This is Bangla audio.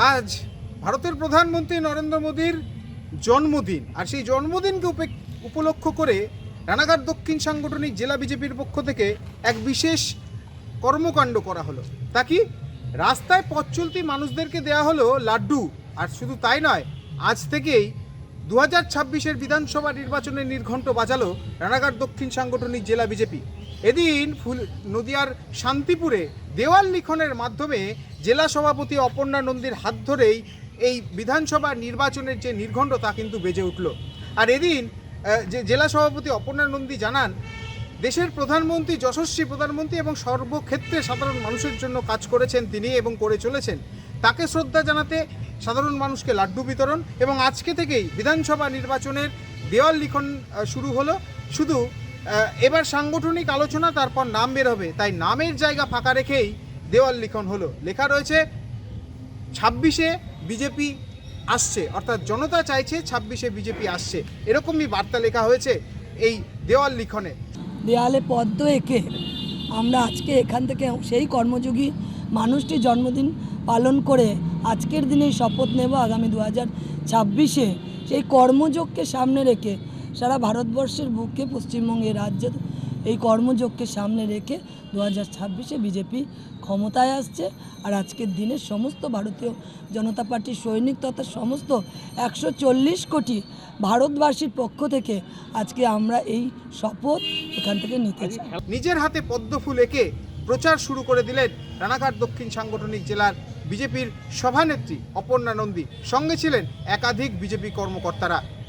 আজ ভারতের প্রধানমন্ত্রী নরেন্দ্র মোদীর জন্মদিন। আর সেই জন্মদিনকে উপে- উপলক্ষ করে রানাঘাট দক্ষিণ সাংগঠনিক জেলা বিজেপির পক্ষ থেকে এক বিশেষ কর্মকাণ্ড করা হলো। তা কি? রাস্তায় পথ চলতি মানুষদেরকে দেয়া হলো লাড্ডু। আর শুধু তাই নয়, আজ থেকেই দু হাজার ছাব্বিশের বিধানসভা নির্বাচনের নির্ঘণ্ট বাজালো রানাঘাট দক্ষিণ সাংগঠনিক জেলা বিজেপি। এদিন ফুল নদিয়ার শান্তিপুরে দেওয়াল লিখনের মাধ্যমে জেলা সভাপতি অপর্ণা নন্দীর হাত ধরেই এই বিধানসভা নির্বাচনের যে নির্ঘণ্ট তা কিন্তু বেজে উঠল। আর এদিন যে জেলা সভাপতি অপর্ণা নন্দী জানান, দেশের প্রধানমন্ত্রী, যশস্বী প্রধানমন্ত্রী এবং সর্বক্ষেত্রে সাধারণ মানুষের জন্য কাজ করেছেন তিনি এবং করে চলেছেন। তাকে শ্রদ্ধা জানাতে সাধারণ মানুষকে লাড্ডু বিতরণ এবং আজকে থেকেই বিধানসভা নির্বাচনের দেওয়াল লিখন শুরু হলো। শুধু এবার সাংগঠনিক আলোচনা, তারপর নাম বের হবে। তাই নামের জায়গা ফাঁকা রেখেই দেওয়াল লিখন হলো। লেখা রয়েছে, ছাব্বিশে বিজেপি আসছে। অর্থাৎ জনতা চাইছে ছাব্বিশে বিজেপি আসছে। এরকমই বার্তা লেখা হয়েছে এই দেওয়াল লিখনে। দেয়ালে পদ্ম এঁকে আমরা আজকে এখান থেকে সেই কর্মযোগী মানুষটি জন্মদিন পালন করে আজকের দিনে শপথ নেব আগামী দু হাজার ছাব্বিশে। সেই কর্মযোগকে সামনে রেখে সারা ভারতবর্ষের বুকে পশ্চিমবঙ্গের রাজ্যে এই কর্মযোগকে সামনে রেখে দু হাজার ছাব্বিশে বিজেপি ক্ষমতায় আসছে। আর আজকের দিনে সমস্ত ভারতীয় জনতা পার্টির সৈনিক তথা সমস্ত একশো চল্লিশ কোটি ভারতবাসীর পক্ষ থেকে আজকে আমরা এই শপথ এখান থেকে নিতে চাই। নিজের হাতে পদ্ম ফুল এঁকে প্রচার শুরু করে দিলেন রানাঘাট দক্ষিণ সাংগঠনিক জেলার বিজেপির সভানেত্রী অপর্ণা নন্দী। সঙ্গে ছিলেন একাধিক বিজেপি কর্মকর্তারা।